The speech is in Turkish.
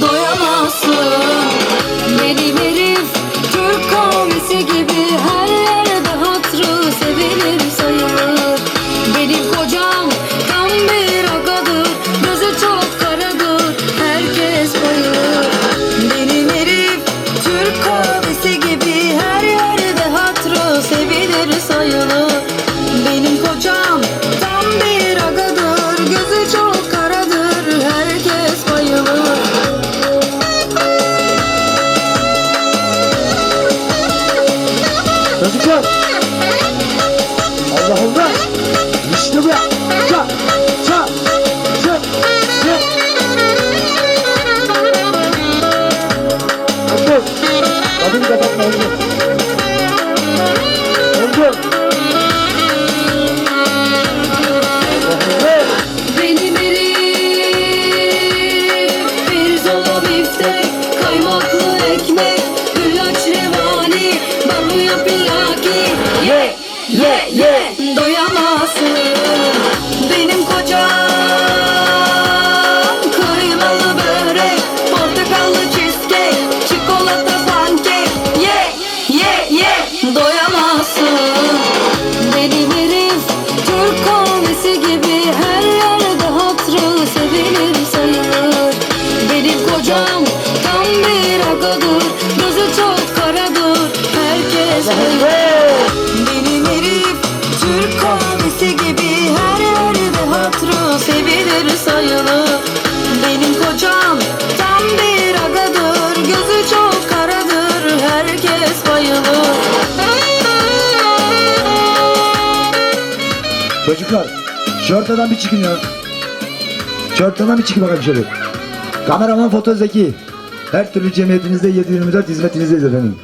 doyamazsın. Benim herif Türk kahvesi gibi her yerde hatırı sevilir sayılır. Benim kocam tam bir Çocuklar. Allah Allah. İşte bu ya. Ça. Ça. Ça. Ça. Oldu. Kadın kapatma oldu. Ye ye Doyamazsın Çocuklar. Şu ortadan bir çıkın ya. Şu ortadan bir çıkın bakalım şöyle. Kameraman Foto Zeki. Her türlü cemiyetinizde 724 hizmetinizdeyiz efendim.